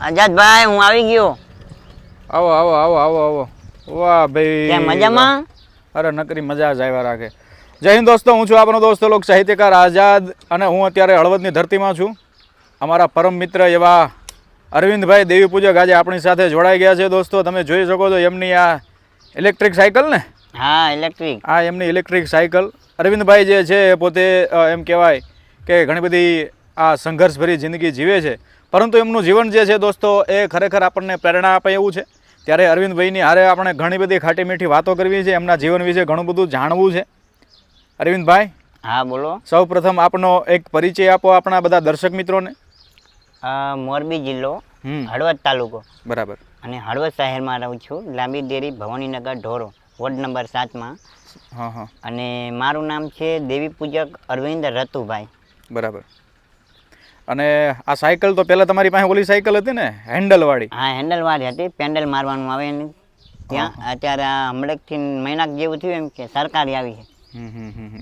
આઝાદભાઈ હું આવી ગયો. આવો આવો આવો આવો આવો. વાહ ભાઈ. મજામાં? અરે નકરી મજા જ આવ્યા રાખે. જય હિન્દ દોસ્તો હું છું આપણો દોસ્તો લોક સાહિત્યકાર આઝાદ અને હું અત્યારે હળવદની ધરતીમાં છું. અમારા પરમ મિત્ર એવા અરવિંદભાઈ દેવી પૂજક આજે આપણી સાથે જોડાઈ ગયા છે દોસ્તો. તમે જોઈ શકો છો એમની આ ઇલેક્ટ્રિક સાયકલ ને? હા ઇલેક્ટ્રિક હા એમની ઇલેક્ટ્રિક સાયકલ અરવિંદભાઈ જે છે પોતે એમ કહેવાય કે ઘણી બધી આ સંઘર્ષભરી જિંદગી જીવે છે. પરંતુ એમનું જીવન જે છે દોસ્તો એ ખરેખર આપણને પ્રેરણા આપે એવું છે. ત્યારે અરવિંદભાઈની હારે આપણે ઘણી બધી ખાટી મીઠી વાતો કરવી છે એમના જીવન વિશે ઘણું બધું જાણવું છે. અરવિંદભાઈ હા બોલો. સૌ પ્રથમ આપનો એક પરિચય આપો આપણા બધા દર્શક મિત્રોને. મોરબી જિલ્લો હળવદ તાલુકો. બરાબર. અને હળવદ શહેરમાં રહું છું લાંબી ડેરી ભવાનીનગર ઢોરો વોર્ડ નંબર સાતમાં. હા હા. અને મારું નામ છે દેવી પૂજક અરવિંદ રતુભાઈ. બરાબર. અને આ સાયકલ તો પહેલાં તમારી પાસે ઓલી સાયકલ હતી ને હેન્ડલવાળી? હા હેન્ડલવાળી હતી પેન્ડલ મારવાનું આવે ને. ત્યાં અત્યારે આ હમણાંથી મહિના જેવું થયું એમ કે સરકારી આવી છે.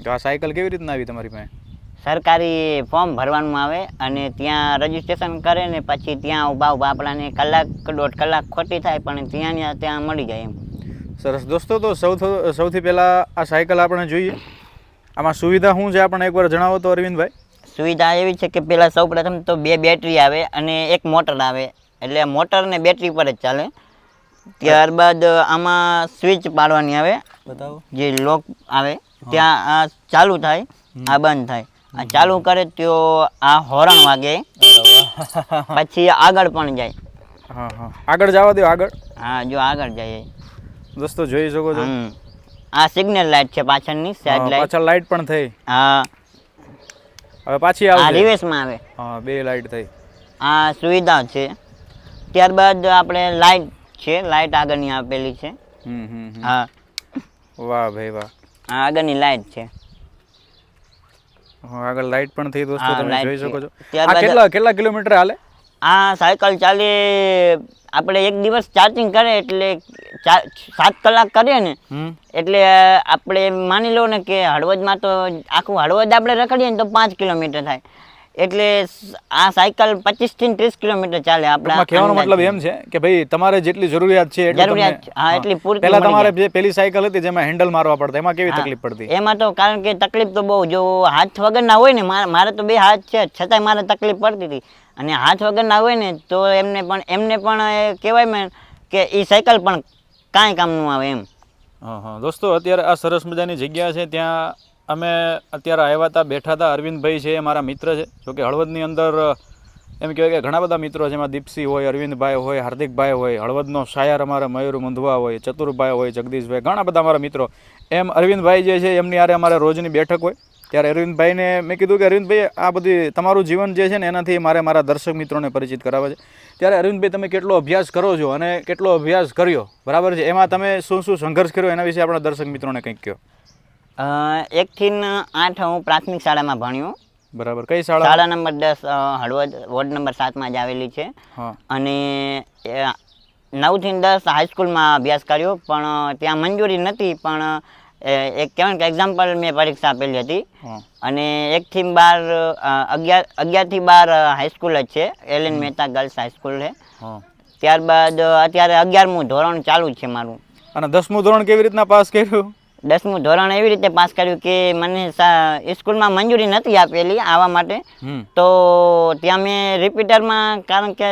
તો આ સાયકલ કેવી રીતના આવી તમારી પાસે? સરકારી ફોર્મ ભરવાનું આવે અને ત્યાં રજીસ્ટ્રેશન કરે ને પછી ત્યાં ઊભા ઊભા આપણાને કલાક દોઢ કલાક ખોટી થાય પણ ત્યાં ત્યાં મળી જાય એમ. સરસ. દોસ્તો તો સૌથી સૌથી પહેલાં આ સાયકલ આપણે જોઈએ. આમાં સુવિધા શું છે આપણે એકવાર જણાવો તો અરવિંદભાઈ. સુવિધા એવી છે કે પહેલાં સૌપ્રથમ તો બે બેટરી આવે અને એક મોટર આવે. એટલે મોટર ને બેટરી પર જ ચાલે. ત્યારબાદ આમાં સ્વિચ પાડવાની આવે. બતાવો. જે લોક આવે ત્યાં આ ચાલુ થાય આ બંધ થાય. આ ચાલુ કરે તો આ હોરણ વાગે. પછી આગળ પણ જાય. હા હા. આગળ જવા દો આગળ. હા જો આગળ જાય. દોસ્તો જોઈ શકો છો. આ સિગ્નલ લાઇટ છે પાછળની સાઈડ લાઇટ પાછળ લાઇટ પણ થઈ. હા. હવે પાછી આ રિવેસમાં આવે. હા બે લાઇટ થઈ. આ સુવિધા છે. ત્યારબાદ આપણે લાઇટ છે લાઇટ આગળની આપેલી છે. હમ હમ. હા. વાહ ભાઈ વાહ. આ આગળની લાઇટ છે. આગળ લાઇટ પણ થઈ દોસ્તો તમે જોઈ શકો છો. આ કેટલા કેટલા કિલોમીટર હાલે? આ સાયકલ ચાલે આપણે એક દિવસ ચાર્જિંગ કરે એટલે સાત કલાક કરીએ ને એટલે આપણે માની લો ને કે હળવદમાં તો આખું હળવદ આપણે રખડીએ ને તો પાંચ કિલોમીટર થાય. એટલે આ સાયકલ પચીસથી ત્રીસ કિલોમીટર ચાલે ટૂંકમાં કહેવાનો આપણે મતલબ એમ છે કે ભાઈ તમારે જેટલી જરૂરિયાત છે જરૂરિયાત હા, એટલી પૂરતી પહેલા તમારે જે પેલી સાયકલ હતી જેમાં હેન્ડલ મારવા પડતા. એમાં કેવી તકલીફ પડતી? એમાં તો કારણ કે તકલીફ તો બહુ. જો હાથ વગરના હોય ને મારે તો બે હાથ છે. છતાંય મારે તકલીફ પડતી હતી. અને હાથ વગરના હોય ને તો એમને પણ એમને પણ કહેવાય ને કે એ સાયકલ પણ કાંઈ કામનું આવે એમ. હા હા. દોસ્તો અત્યારે આ સરસ મજાની જગ્યા છે. ત્યાં અમે અત્યારે આવ્યા હતા, બેઠા હતા. અરવિંદભાઈ છે એ મારા મિત્ર છે. જોકે હળવદની અંદર એમ કહેવાય કે ઘણા બધા મિત્રો છે. એમાં દીપસિંહ હોય, અરવિંદભાઈ હોય, હાર્દિકભાઈ હોય, હળવદનો શાયર અમારા મયુર મુંધવા હોય, ચતુરભાઈ હોય, જગદીશભાઈ, ઘણા બધા અમારા મિત્રો. એમ અરવિંદભાઈ જે છે, એમની આરે અમારે રોજની બેઠક હોય. ત્યારે અરવિંદભાઈને મેં કીધું કે, અરવિંદભાઈ, આ બધી તમારું જીવન જે છે ને, એનાથી મારે મારા દર્શક મિત્રોને પરિચિત કરાવે છે. ત્યારે અરવિંદભાઈ, તમે કેટલો અભ્યાસ કરો છો અને કેટલો અભ્યાસ કર્યો? બરાબર છે? એમાં તમે શું શું સંઘર્ષ કર્યો? એના વિશે આપણા દર્શક મિત્રોને કંઈક કહો. એકથી આઠ હું પ્રાથમિક શાળામાં ભણ્યો. બરાબર. કઈ શાળા? શાળા નંબર દસ હળવદ વોર્ડ નંબર સાતમાં જ આવેલી છે. અને નવથી દસ હાઈસ્કૂલમાં અભ્યાસ કર્યો પણ ત્યાં મંજૂરી નથી પણ એક કહેવાય કે એક્ઝામ્પલ મેં પરીક્ષા આપેલી હતી. અને એકથી બાર અગિયાર અગિયાર અગિયારથી બાર હાઈસ્કૂલ જ છે. L N Mehta girls high school છે. ત્યારબાદ અત્યારે અગિયારમું ધોરણ ચાલુ જ છે મારું. અને દસમું ધોરણ કેવી રીતના પાસ કર્યું? દસમું ધોરણ એવી રીતે પાસ કર્યું કે મને સા- સ્કૂલમાં મંજૂરી નથી આપેલી આવવા માટે. તો ત્યાં મેં રિપીટરમાં કારણ કે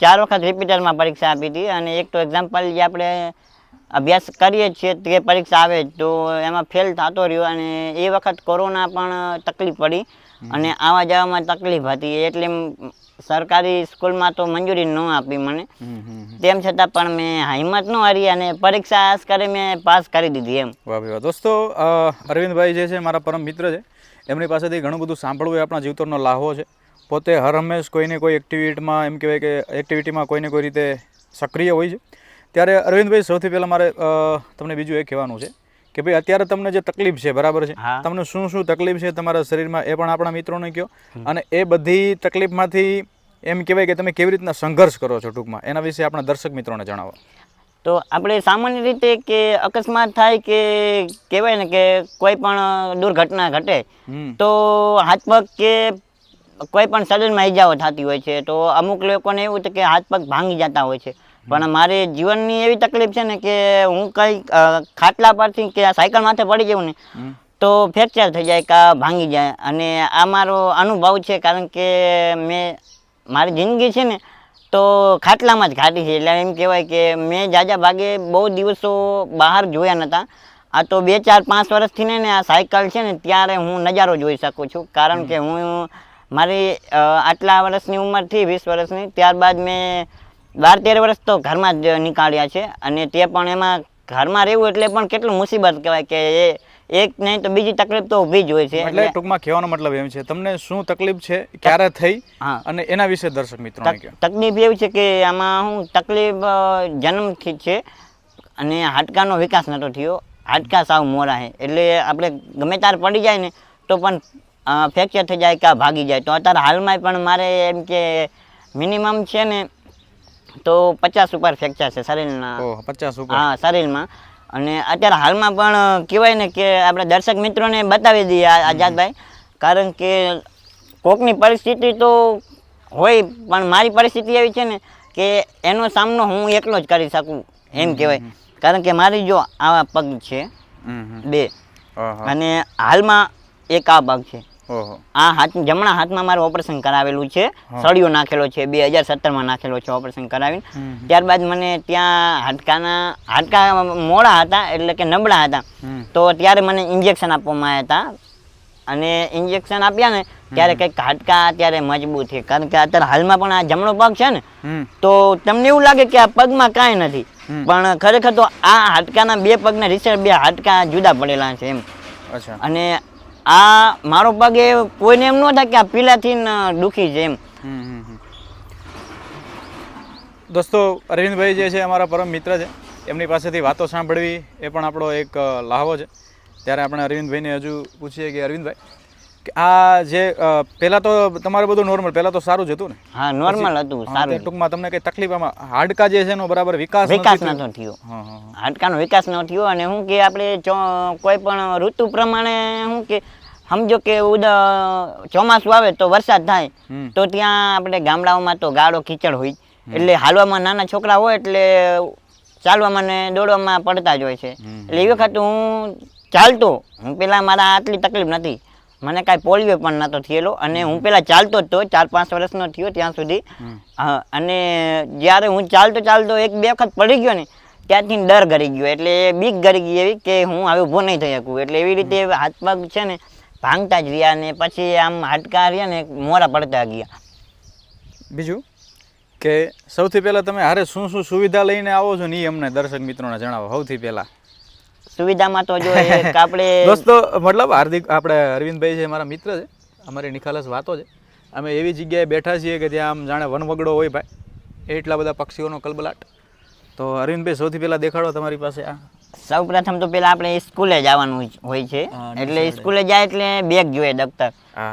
ચાર વખત રિપીટરમાં પરીક્ષા આપી હતી અને એક તો એક્ઝામ્પલ જે આપણે અભ્યાસ કરીએ છીએ તે પરીક્ષા આવે તો એમાં ફેલ થતો રહ્યો અને એ વખત કોરોના પણ તકલીફ પડી અને આવવા જવામાં તકલીફ હતી. એટલે સરકારી સ્કૂલમાં તો મંજૂરી ન આપી મને. તેમ છતાં પણ મેં હિંમત ન હારી અને પરીક્ષા આસ કરી મેં પાસ કરી દીધી એમ. વાહ વાહ દોસ્તો અરવિંદભાઈ જે છે મારા પરમ મિત્ર છે એમની પાસેથી ઘણું બધું સાંભળવું એ આપણા જીવતરનો લાહો છે. પોતે હર હંમેશ કોઈને કોઈ એક્ટિવિટીમાં એમ કહેવાય કે એક્ટિવિટીમાં કોઈને કોઈ રીતે સક્રિય હોય છે. ત્યારે અરવિંદભાઈ સૌથી પહેલાં મારે તમને બીજું એ કહેવાનું છે કે ભાઈ અત્યારે તમને જે તકલીફ છે બરાબર છે? તમને શું શું તકલીફ છે તમારા શરીરમાં એ પણ આપણા મિત્રોને કહો અને એ બધી તકલીફમાંથી એમ કહેવાય કે તમે કેવી રીતના સંઘર્ષ કરો છો ટૂંકમાં? એના વિશે આપણા દર્શક મિત્રોને જણાવો. તો આપણે સામાન્ય રીતે કે અકસ્માત થાય કે કહેવાય ને કે કોઈ પણ દુર્ઘટના ઘટે તો હાથ પગ કે કોઈ પણ શરીરમાં ઈજાઓ થતી હોય છે તો અમુક લોકોને એવું કે હાથ પગ ભાંગી જતા હોય છે. પણ મારે જીવનની એવી તકલીફ છે ને કે હું કઈ ખાટલા પરથી કે સાયકલ માથે પડી જાઉં ને તો ફ્રેક્ચર થઈ જાય કાં ભાંગી જાય. અને આ મારો અનુભવ છે કારણ કે મેં મારી જિંદગી છે ને તો ખાટલામાં જ ખાટી છે. એટલે એમ કહેવાય કે મેં જાજા ભાગે બહુ દિવસો બહાર જોયા નહોતા આ તો બે ચાર પાંચ વર્ષથી ને ને આ સાયકલ છે ને ત્યારે હું નજારો જોઈ શકું છું. કારણ કે હું મારી આટલા વર્ષની ઉંમરથી વીસ વર્ષની ત્યારબાદ મેં બાર તેર વર્ષ તો ઘરમાં જ નીકાળ્યા છે અને તે પણ એમાં ઘરમાં રહેવું એટલે પણ કેટલું મુસીબત કહેવાય કે એ એક નહીં તો બીજી તકલીફ તો ઊભી જ હોય છે. એટલે ટૂંકમાં કહેવાનો મતલબ એમ છે તમને શું તકલીફ છે ક્યારે થઈ અને એના વિશે દર્શક મિત્રો તકલીફ એવી છે કે આમાં હું તકલીફ જન્મથી છે અને હાડકાનો વિકાસ નતો થયો. હાડકા સાવ મોરા છે. એટલે આપણે ગમે ત્યારે પડી જાય ને તો પણ ફ્રેક્ચર થઈ જાય કે ભાગી જાય. તો અત્યારે હાલમાં પણ મારે એમ કે મિનિમમ છે ને તો પચાસ ઉપર ફ્રેક્ચર છે શરીરના. પચાસ ઉપર. હા શરીરમાં. અને અત્યારે હાલમાં પણ કહેવાય ને કે આપણે દર્શક મિત્રોને બતાવી દઈએ આ- આઝાદભાઈ. કારણ કે કોકની પરિસ્થિતિ તો હોય પણ મારી પરિસ્થિતિ એવી છે ને કે એનો સામનો હું એકલો જ કરી શકું એમ કહેવાય. કારણ કે મારી જો આવા પગ છે. બે. અને હાલમાં એક આ પગ છે. આ હાથ જમણા હાથમાં મારું ઓપરેશન કરાવેલું છે. સળિયો નાખેલો છે બે હજાર સત્તરમાં નાખેલો છે ઓપરેશન કરાવીને. ત્યારબાદ મને ત્યાં હાડકાના હાડકા મોડા હતા એટલે કે નબળા હતા. તો ત્યારે મને ઇન્જેક્શન આપવામાં આવ્યા હતા. અને ઇન્જેક્શન આપ્યા ને ત્યારે કંઈક હાડકા અત્યારે મજબૂત છે. કારણ કે અત્યારે હાલમાં પણ આ જમણો પગ છે ને તો તમને એવું લાગે કે આ પગમાં કાંઈ નથી. પણ ખરેખર તો આ હાડકાના બે પગના રીસેર બે હાડકા જુદા પડેલા છે એમ. અને આ મારો પગ એ કોઈને એમ ન થાય કે આ પીલાથી દુખી છે એમ. દોસ્તો, અરવિંદભાઈ જે છે અમારા પરમ મિત્ર છે, એમની પાસેથી વાતો સાંભળવી એ પણ આપણો એક લાહવો છે ત્યારે આપણે અરવિંદભાઈને હજુ પૂછીએ કે અરવિંદભાઈ આ જે પહેલા તો તમારે બધું નોર્મલ પહેલા તો સારું જ હતું ને? હા નોર્મલ હતું સારું ટૂંકમાં તમને કઈ તકલીફ આમાં હાડકા જે છે એનો બરાબર વિકાસ વિકાસ નતો થયો. હા હા હા. હાડકાનો વિકાસ ન થયો અને શું કે આપણે કોઈ પણ ઋતુ પ્રમાણે શું કે સમજો કે ઉદ ચોમાસું આવે તો વરસાદ થાય તો ત્યાં આપણે ગામડાઓમાં તો ગાળો કીચડ હોય. એટલે હાલવામાં નાના છોકરા હોય એટલે ચાલવામાં ને દોડવામાં પડતા જ હોય છે. એટલે એ વખત હું ચાલતો હું પેલા મારા આટલી તકલીફ નથી. મને કાંઈ પોલિયો પણ નહોતો થયેલો અને હું પહેલાં ચાલતો જ તો ચાર પાંચ વર્ષનો થયો ત્યાં સુધી. અને જ્યારે હું ચાલતો ચાલતો એક બે વખત પડી ગયો ને ત્યાંથી ડર ગરી ગયો. એટલે બીક ગરી ગઈ એવી કે હું હવે ઊભો નહીં થઈ શકું. એટલે એવી રીતે હાથ પગ છે ને ભાંગતા જ રહ્યા ને પછી આમ હાડકા રહ્યા ને મોરા પડતા ગયા. બીજું? કે સૌથી પહેલાં તમે હારે શું શું સુવિધા લઈને આવો છો ને એ અમને દર્શક મિત્રોને જણાવો. સૌથી પહેલા. સુવિધામાં તો જો આપણે દોસ્તો મતલબ હાર્દિક આપણે અરવિંદભાઈ છે મારા મિત્ર છે અમારી નિખાલસ વાતો છે. અમે એવી જગ્યાએ બેઠા છીએ કે જ્યાં આમ જાણે વનવગડો હોય ભાઈ એટલા બધા પક્ષીઓનો કલબલાટ. તો અરવિંદભાઈ સૌથી પહેલાં દેખાડો તમારી પાસે આ. સૌ પ્રથમ તો પેલા આપણે સ્કૂલે જવાનું હોય છે. એટલે સ્કૂલે જાય એટલે બેગ જોઈએ દફતર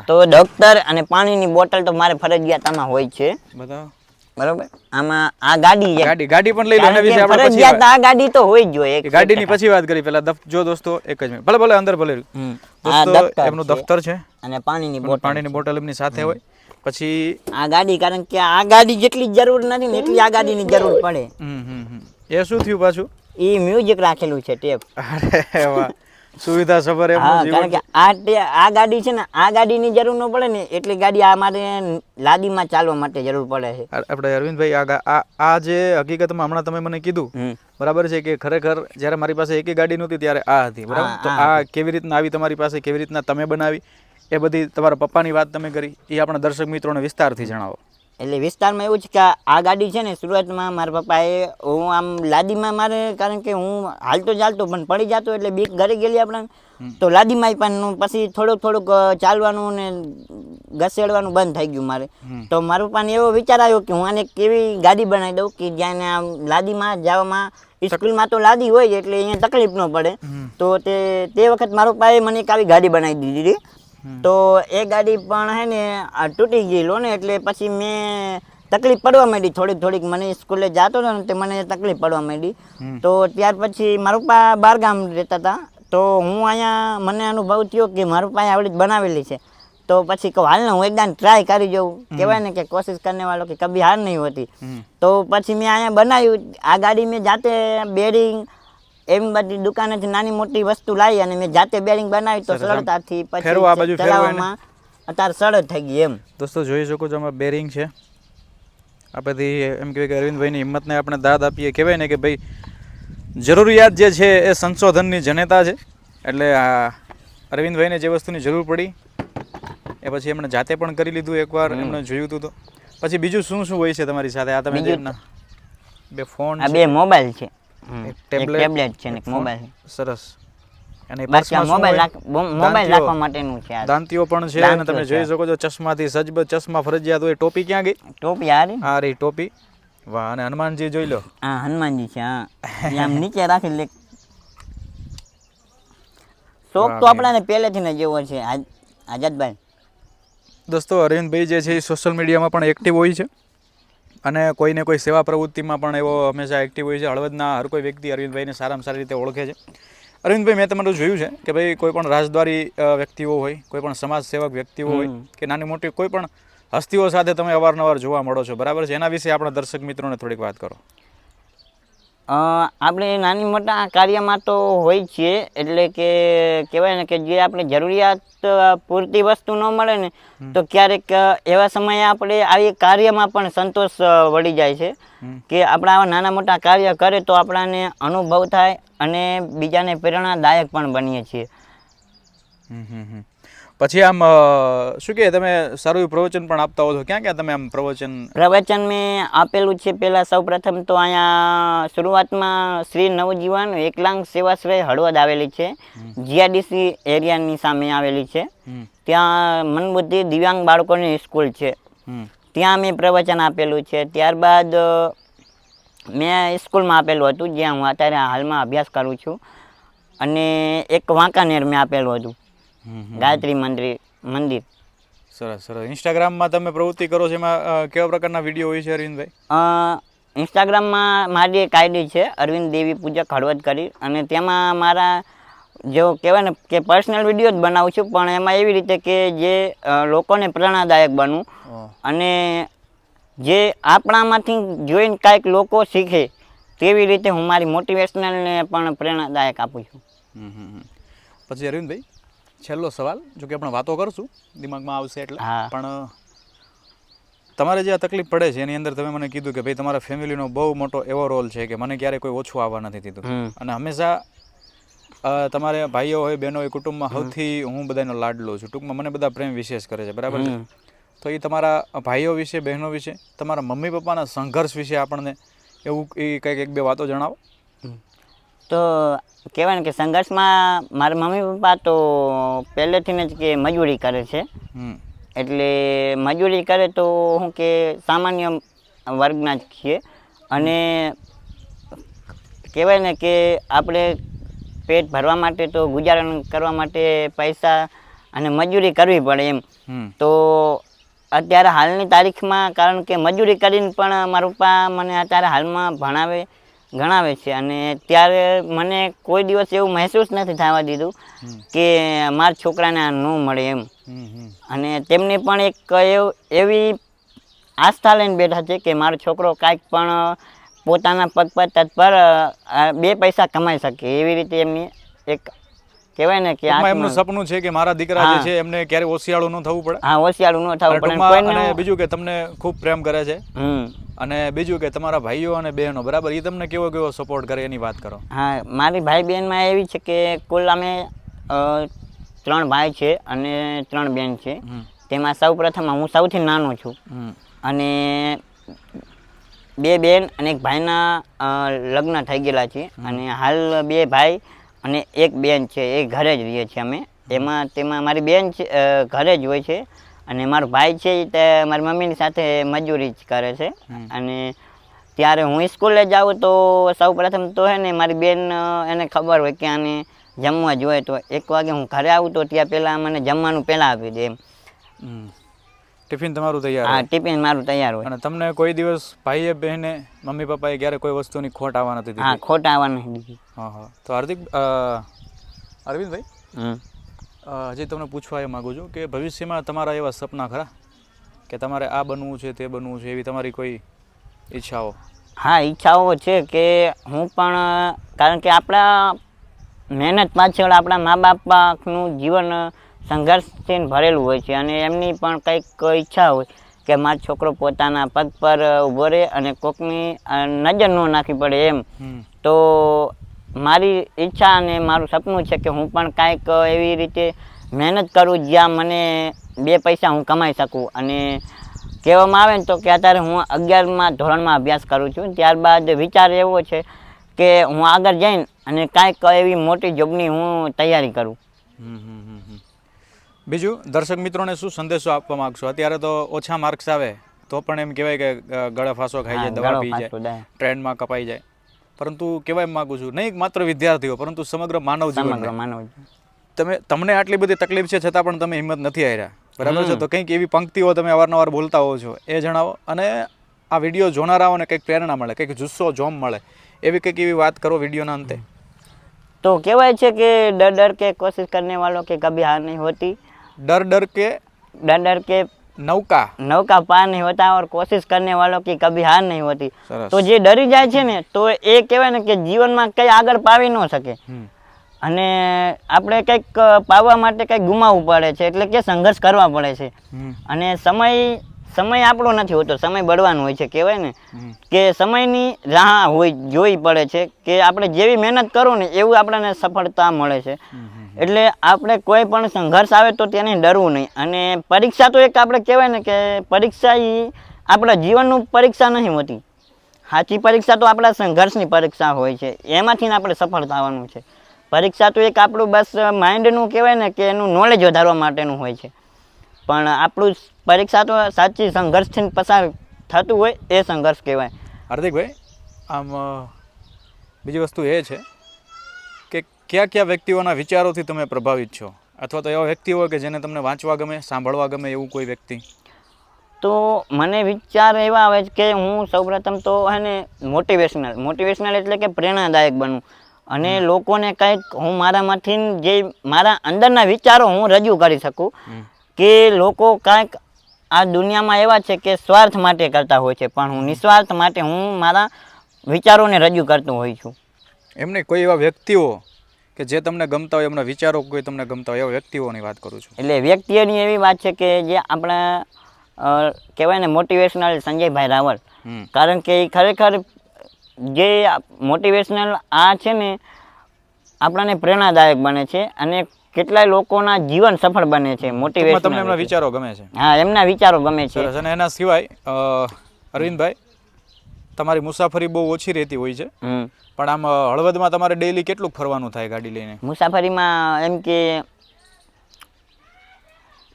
તો દફતર અને પાણીની બોટલ તો મારે ફરજિયાત આમાં હોય છે. બતાવો. બરોબર? આમાં આ ગાડી ગાડી ગાડી પણ લઈ લો એના વિશે આપણે પછી આ ગાડી તો હોય જ જોઈએ એક ગાડીની પછી વાત કરી પહેલા જો દોસ્તો એક જ મિનિટ. ભલે ભલે અંદર ભલે. દોસ્તો એમનું. દફતર છે. અને પાણીની બોટલ પાણીની બોટલ એમની સાથે હોય. પછી આ ગાડી કારણ કે આ ગાડી જેટલી જરૂર નથી ને એટલી આ ગાડીની જરૂર પડે. હમ હમ. એ શું થયું પાછું? એ મ્યુઝિક રાખેલું છે ટેપ. અરે વાહ. સુવિધા સભર કારણ કે આ આ ગાડી છે ને આ ગાડીની જરૂર ન પડે ને એટલી ગાડી આ માટે લાદીમાં ચાલવા માટે જરૂર પડે છે. આપણે અરવિંદભાઈ આ આ આ જે હકીકતમાં હમણાં તમે મને કીધું બરાબર છે કે ખરેખર જ્યારે મારી પાસે એક ગાડી નહોતી ત્યારે આ હતી બરાબર? તો આ કેવી રીતના આવી તમારી પાસે કેવી રીતના તમે બનાવી? એ બધી તમારા પપ્પાની વાત તમે કરી એ આપણા દર્શક મિત્રોને વિસ્તારથી જણાવો. એટલે વિસ્તારમાં એવું છે કે આ- ગાડી છે ને સુરતમાં મારા પપ્પાએ હું આમ લાદીમાં મારે કારણ કે હું હાલતો ચાલતો પણ પડી જતો એટલે બીક ઘરે ગયેલી આપણે તો લાદીમાં પણ પછી થોડુંક થોડુંક ચાલવાનું ને ઘસેડવાનું બંધ થઈ ગયું મારે. તો મારા પપ્પાને એવો વિચાર આવ્યો કે હું આને કેવી ગાડી બનાવી દઉં કે જ્યાં આમ લાદીમાં જવામાં સ્કૂલમાં તો લાદી હોય એટલે અહીંયા તકલીફ ન પડે. તો તે તે વખત મારા પપ્પાએ મને એક આવી ગાડી બનાવી દીધી તો એ ગાડી પણ હે ને તૂટી ગઈ લો ને એટલે પછી મેં તકલીફ પડવા માંડી. થોડીક થોડીક મને સ્કૂલે જતો હતો ને તે મને તકલીફ પડવા માંડી. તો ત્યાર પછી મારું પપ્પા બાર ગામ રહેતા હતા. તો હું અહીંયા મને અનુભવ થયો કે મારું પપ્પાએ આવડી જ બનાવેલી છે. તો પછી કહું હાલ ને હું એકદમ ટ્રાય કરી જોઉં. કહેવાય ને કે કોશિશ કરને વાળો કે કભી હાર નહીં હોતી. તો પછી મેં અહીંયા બનાવ્યું. આ ગાડી મેં જાતે બેરિંગ એમ બધી દુકાનેથી નાની મોટી વસ્તુ લાવી અને મેં જાતે બેરિંગ બનાવી તો સરળતાથી પછી ચલાવવામાં અત્યારે સરળ થઈ ગઈ એમ. દોસ્તો જોઈ શકો છો આમાં બેરિંગ છે. આ બધી એમ કહેવાય કે અરવિંદભાઈની હિંમતને આપણે દાદ આપીએ. કહેવાય ને કે ભાઈ જરૂરિયાત જે છે એ સંશોધનની જનેતા છે. એટલે આ અરવિંદભાઈને જે વસ્તુની જરૂર પડી એ પછી એમણે જાતે પણ કરી લીધું એકવાર એમણે જોયું હતું તો. પછી બીજું શું શું હોય છે તમારી સાથે? આ તમે બે ફોન આ બે મોબાઈલ છે. ટેબ્લેટ, છે ને મોબાઈલ સરસ. અને મોબાઈલ મોબાઈલ રાખવા માટેનું છે દાંતીઓ પણ છે અને તમે જોઈ શકો છો ચશ્માથી સજબ ચશ્મા ફરજિયાત હોય. ટોપી ક્યાં ગઈ? ટોપી આ રહી? ટોપી. વાહ અને હનુમાનજી જોઈ લો. હા હનુમાનજી છે હા. આમ નીચે રાખી લે શોખ તો આપણાને પહેલેથી ને જેવો છે. આઝાદભાઈ. દોસ્તો અરવિંદભાઈ જે છે એ સોશિયલ મીડિયામાં પણ એક્ટિવ હોય છે. અને કોઈને કોઈ સેવા પ્રવૃત્તિમાં પણ એવો હંમેશા એક્ટિવ હોય છે. હળવદના હર કોઈ વ્યક્તિ અરવિંદભાઈને સારામાં સારી રીતે ઓળખે છે. અરવિંદભાઈ મેં તમારું જોયું છે કે ભાઈ કોઈ પણ રાજદ્વારી વ્યક્તિઓ હોય કોઈ પણ સમાજ સેવક વ્યક્તિઓ હોય કે નાની મોટી કોઈ પણ હસ્તીઓ સાથે તમે અવારનવાર જોવા મળો છો બરાબર છે? એના વિશે આપણા દર્શક મિત્રોને થોડીક વાત કરો. આપણે નાની મોટા કાર્યમાં તો હોય છીએ એટલે કે કહેવાય ને કે જે આપણે જરૂરિયાત પૂરતી વસ્તુ ન મળે ને તો ક્યારેક એવા સમયે આપણે આવી કાર્યમાં પણ સંતોષ વળી જાય છે. કે આપણા આવા નાના મોટા કાર્ય કરે તો આપણાને અનુભવ થાય અને બીજાને પ્રેરણાદાયક પણ બનીએ છીએ. હમ હમ. પછી આમ શું કે તમે સારું એવું પ્રવચન પણ આપતા હો છો? ક્યાં ક્યાં તમે આમ પ્રવચન પ્રવચન મેં આપેલું છે પહેલાં સૌ પ્રથમ તો અહીંયા શરૂઆતમાં શ્રી નવજીવન એકલાંગ સેવાશ્રય હળવદ આવેલી છે. જીઆરડીસી એરિયાની સામે આવેલી છે. ત્યાં મનબુદ્ધિ દિવ્યાંગ બાળકોની સ્કૂલ છે. ત્યાં મેં પ્રવચન આપેલું છે. ત્યારબાદ મેં સ્કૂલમાં આપેલું હતું જ્યાં હું અત્યારે હાલમાં અભ્યાસ કરું છું. અને એક વાંકાનેર મેં આપેલું હતું. ગાયત્રી મંદિર મંદિર. સરસ સરસ. ઇન્સ્ટાગ્રામમાં તમે પ્રવૃત્તિ કરો છો એમાં કેવા પ્રકારના વીડિયો હોય છે અરવિંદભાઈ? ઇન્સ્ટાગ્રામમાં મારી એક આઈડી છે અરવિંદ દેવી પૂજક હળવદ કરી. અને તેમાં મારા જો કહેવાય ને કે પર્સનલ વીડિયો જ બનાવું છું પણ એમાં એવી રીતે કે જે લોકોને પ્રેરણાદાયક બનવું. અને જે આપણામાંથી જોઈને કાંઈક લોકો શીખે તેવી રીતે હું મારી મોટિવેશનલને પણ પ્રેરણાદાયક આપું છું. પછી અરવિંદભાઈ? છેલ્લો સવાલ જો કે આપણે વાતો કરશું દિમાગમાં આવશે એટલે. પણ તમારે જે આ તકલીફ પડે છે એની અંદર તમે મને કીધું કે ભાઈ તમારા ફેમિલીનો બહુ મોટો એવો રોલ છે કે મને ક્યારે કોઈ ઓછું આવવા નથી દીધું. અને હંમેશા તમારે ભાઈઓ હોય બહેનો હોય કુટુંબમાં સૌથી હું બધાનો લાડલો છું. ટૂંકમાં મને બધા પ્રેમ વિશેષ કરે છે બરાબર છે? તો એ તમારા ભાઈઓ વિશે બહેનો વિશે તમારા મમ્મી પપ્પાના સંઘર્ષ વિશે આપણને એવું એ કંઈક એક બે વાતો જણાવો. તો કહેવાય ને કે સંઘર્ષમાં મારા મમ્મી પપ્પા તો પહેલેથી જ કે મજૂરી કરે છે. એટલે મજૂરી કરે તો હું કે સામાન્ય વર્ગના જ છીએ. અને કહેવાય ને કે આપણે પેટ ભરવા માટે તો ગુજારણ કરવા માટે પૈસા અને મજૂરી કરવી પડે એમ. તો અત્યારે હાલની તારીખમાં કારણ કે મજૂરી કરીને પણ મારા પપ્પા મને અત્યારે હાલમાં ભણાવે ગણાવે છે. અને ત્યારે મને કોઈ દિવસ એવું મહેસૂસ નથી થવા દીધું કે મારા છોકરાને આ ન મળે એમ. અને તેમને પણ એક એવી આસ્થા લઈને બેઠા છે કે મારો છોકરો કાંઈક પણ પોતાના પગ પર તત્પર બે પૈસા કમાઈ શકે. એવી રીતે એમની એક કહેવાય ને કે એમનું સપનું છે કે મારા દીકરા જે છે એમને ક્યારે ઓશિયાળું ન થવું પડે? હા ઓશિયાળું ન થવું પડે બીજું કે તમને ખૂબ પ્રેમ કરે છે. હમ. અને બીજું કે તમારા ભાઈઓ અને બહેનો બરાબર? એ તમને કેવો કેવો સપોર્ટ કરે એની વાત કરો. હા મારી ભાઈ બહેનમાં એવી છે કે કુલ અમે ત્રણ ભાઈ છે અને ત્રણ બેન છે. તેમાં સૌ પ્રથમ હું સૌથી નાનો છું. અને બે બેન અને એક ભાઈના લગ્ન થઈ ગયેલા છે. અને હાલ બે ભાઈ અને એક બેન છે. એ ઘરે જ રહીએ છીએ અમે. એમાં તેમાં મારી બેન છે ઘરે જ હોય છે. અને મારો ભાઈ છે તે મારી મમ્મીની સાથે મજૂરી જ કરે છે. અને ત્યારે હું સ્કૂલે જાઉં તો સૌ પ્રથમ તો હે ને મારી બેન એને ખબર હોય કે આને જમવા જોઈએ તો એક વાગે હું ઘરે આવું તો ત્યાં પહેલાં મને જમવાનું પહેલાં આપી દે એમ. ટિફિન તમારું તૈયાર હા ટિફિન મારું તૈયાર હોય. અને તમને કોઈ દિવસ ભાઈએ બહેને મમ્મી પપ્પાએ ક્યારે કોઈ વસ્તુની ખોટ આવવા નથી હા ખોટ ખોટા આવવા નથી દીધી. હા હા. તો હાર્દિક અરવિંદભાઈ? હમ. હજી તમને પૂછવા એ માગું છું કે ભવિષ્યમાં તમારા એવા સપના ખરા? કે તમારે આ બનવું છે તે બનવું છે એવી તમારી કોઈ ઈચ્છાઓ? હા ઈચ્છાઓ છે કે હું પણ કારણ કે આપણા મહેનત પાછળ આપણા મા બાપનું જીવન સંઘર્ષથી ભરેલું હોય છે અને એમની પણ કંઈક ઈચ્છા હોય કે મારો છોકરો પોતાના પગ પર ઊભો રહે અને કોકની નજર ન નાખી પડે એમ. તો મારી ઈચ્છા અને મારું સપનું છે કે હું પણ કાંઈક એવી રીતે મહેનત કરું જ્યાં મને બે પૈસા હું કમાઈ શકું. અને કહેવામાં આવે ને તો કે અત્યારે હું અગિયારમાં ધોરણમાં અભ્યાસ કરું છું. ત્યારબાદ વિચાર એવો છે કે હું આગળ જઈને અને કાંઈક એવી મોટી જોબની હું તૈયારી કરું. બીજું દર્શક મિત્રોને શું સંદેશો આપવા માગશો? અત્યારે તો ઓછા માર્ક્સ આવે તો પણ એમ કહેવાય કે ગળા ફાંસો ખાઈ જાય દવા પી જાય. ટ્રેનમાં કપાઈ જાય. પરંતુ કહેવાય માગું છું નહીં માત્ર વિદ્યાર્થીઓ પરંતુ સમગ્ર માનવ સમગ્ર માનવ તમે તમને આટલી બધી તકલીફ છે છતાં પણ તમે હિંમત નથી હાર્યા. બરાબર છે? તો કંઈક એવી પંક્તિઓ તમે અવારનવાર બોલતા હો છો એ જણાવો. અને આ વીડિયો જોનારાઓને કંઈક પ્રેરણા મળે કંઈક જુસ્સો જોમ મળે. એવી કંઈક એવી વાત કરો વિડીયોના અંતે. તો કહેવાય છે કે ડર ડર કે કોશિશ કરને વાળો કે કભી હાર નહીં હોતી. ડર ડર કે ડર ડર કે નૌકા नौका पार नहीं होता और कोशिश करने वालों की कभी हार नहीं होती સરસ તો જે ડરી જાય છે ને તો એ કહેવાય ને કે જીવનમાં કંઈ આગળ પાવી ન શકે હમ. અને આપણે કંઈક પાવવા માટે કંઈક ગુમાવવું પડે છે એટલે કે સંઘર્ષ કરવા પડે છે હમ. અને સમય સમય આપણો નથી હોતો સમય બળવાનો હોય છે કહેવાય ને હમ. કે સમયની રાહ હોય જોઈ પડે છે કે આપણે જેવી મહેનત કરો ને એવું આપણને સફળતા મળે છે હમ. એટલે આપણે કોઈ પણ સંઘર્ષ આવે તો તેને ડરવું નહીં. અને પરીક્ષા તો એક આપણે કહેવાય ને કે પરીક્ષા એ આપણા જીવનનું પરીક્ષા નહીં હોતી. સાચી પરીક્ષા તો આપણા સંઘર્ષની પરીક્ષા હોય છે. એમાંથી આપણે સફળ થવાનું છે. પરીક્ષા તો એક આપણું બસ માઇન્ડનું કહેવાય ને કે એનું નોલેજ વધારવા માટેનું હોય છે. પણ આપણું પરીક્ષા તો સાચી સંઘર્ષથી પસાર થતું હોય એ સંઘર્ષ કહેવાય. હાર્દિકભાઈ, આમ બીજી વસ્તુ એ છે કયા કયા વ્યક્તિઓના વિચારોથી તમે પ્રભાવિત છો? અથવા તો એવા વ્યક્તિ હોય કે જેને તમને વાંચવા ગમે સાંભળવા ગમે એવું કોઈ વ્યક્તિ? તો મને વિચાર એવા આવે છે કે હું સૌપ્રથમ તો હે ને મોટિવેશનલ મોટિવેશનલ એટલે કે પ્રેરણાદાયક બનવું અને લોકોને કંઈક હું મારામાંથી જે મારા અંદરના વિચારો હું રજૂ કરી શકું કે લોકો કાંઈક આ દુનિયામાં એવા છે કે સ્વાર્થ માટે કરતા હોય છે પણ હું નિસ્વાર્થ માટે હું મારા વિચારોને રજૂ કરતો હોઉં છું. એમને કોઈ એવા વ્યક્તિઓ કે જે તમને ગમતા હોય એમના વિચારો કોઈ તમને ગમતા હોય એવા વ્યક્તિઓની વાત કરું છું. એટલે વ્યક્તિઓની એવી વાત છે કે જે આપણા કહેવાય ને મોટિવેશનલ સંજયભાઈ રાવલ. કારણ કે એ ખરેખર જે મોટિવેશનલ આ છે ને આપણાને પ્રેરણાદાયક બને છે અને કેટલાય લોકોના જીવન સફળ બને છે મોટિવેશન તમને એમના વિચારો ગમે છે. હા એમના વિચારો ગમે છે. અને એના સિવાય અરવિંદભાઈ તમારી મુસાફરી બહુ ઓછી રહેતી હોય છે. પણ આમ હળવદમાં તમારે ડેઈલી કેટલું ફરવાનું થાય ગાડી લઈને? મુસાફરીમાં એમ કે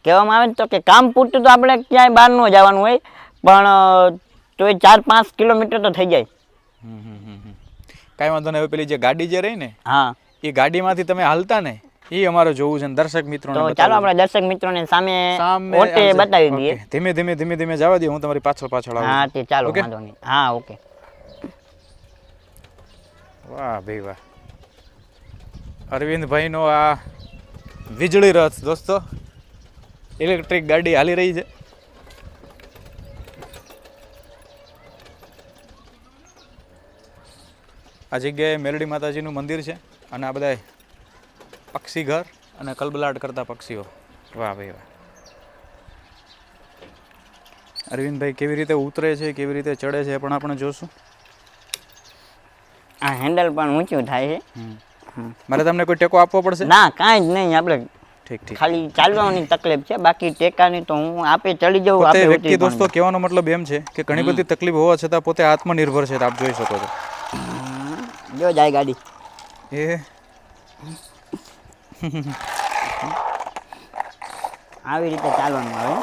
કહેવામાં આવે ને તો કે કામ પૂરતું તો આપણે ક્યાંય બહાર ન જવાનું હોય પણ તો એ ચાર પાંચ કિલોમીટર તો થઈ જાય. કાંઈ વાંધો નહીં. હવે પેલી જે ગાડી જે રહી ને હા. એ ગાડીમાંથી તમે હાલતા ને એ અમારે જોવું છે દર્શક મિત્રો ચાલો આપણે દર્શક મિત્રોને સામે સામે ઓટે બતાવી દઈએ. ધીમે ધીમે ધીમે ધીમે જવા દઈએ હું તમારી પાછળ પાછળ આવું હા તે ચાલો વાંધો નહીં. હા ઓકે. વાહ ભાઈ વાહ. અરવિંદભાઈનો આ વીજળી રથ દોસ્તો. ઇલેક્ટ્રિક ગાડી હાલી રહી છે. આ જગ્યાએ મેલડી માતાજીનું મંદિર છે અને આ બધા પક્ષી ઘર અને કલબલાટ કરતા પક્ષીઓ. વાહ ભાઈ વાહ. અરવિંદભાઈ કેવી રીતે ઉતરે છે કેવી રીતે ચડે છે પણ આપણે જોશું. આ હેન્ડલ પણ ઊંચું થાય છે. મારે તમને કોઈ ટેકો આપવો પડશે? ના કાંઈ જ નહીં આપણે ઠીક ઠીક. ખાલી ચાલવાની તકલીફ છે બાકી ટેકાની તો હું આપે ચડી જાઉં પોતે આપે વ્યક્તિ દોસ્તો કહેવાનો મતલબ એમ છે કે ઘણી બધી તકલીફ હોવા છતાં પોતે આત્મનિર્ભર છે આપ જોઈ શકો છો. જો જાય ગાડી. એ આવી રીતે ચાલવાનું આવે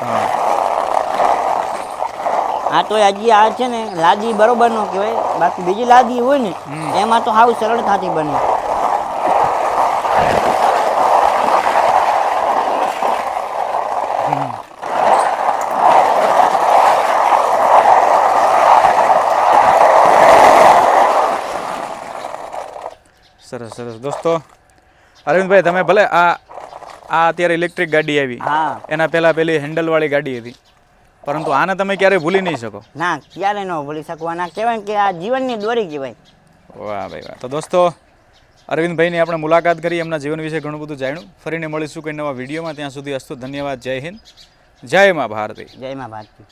હા. આ તો હજી આ છે ને લાદી બરોબર નો કહેવાય. બાકી બીજી લાદી હોય ને એમાં તો સાવ સરળતાથી બને. સરસ સરસ. દોસ્તો અરવિંદભાઈ તમે ભલે આ આ અત્યારે ઇલેક્ટ્રિક ગાડી આવી. હા. એના પહેલાં પેલી હેન્ડલવાળી ગાડી હતી. પરંતુ આને તમે ક્યારેય ભૂલી નહીં શકો. ના ક્યારે ન ભૂલી શકવાના કહેવાય કે આ જીવનની દોરી કહેવાય. વાહ ભાઈ વાહ. તો દોસ્તો અરવિંદભાઈની આપણે મુલાકાત કરી એમના જીવન વિશે ઘણું બધું જાણ્યું. ફરીને મળીશું કોઈ નવા વિડીયોમાં. ત્યાં સુધી અસ્તુ ધન્યવાદ. જય હિન્દ. જય મા ભારતી. જય મા ભારતી.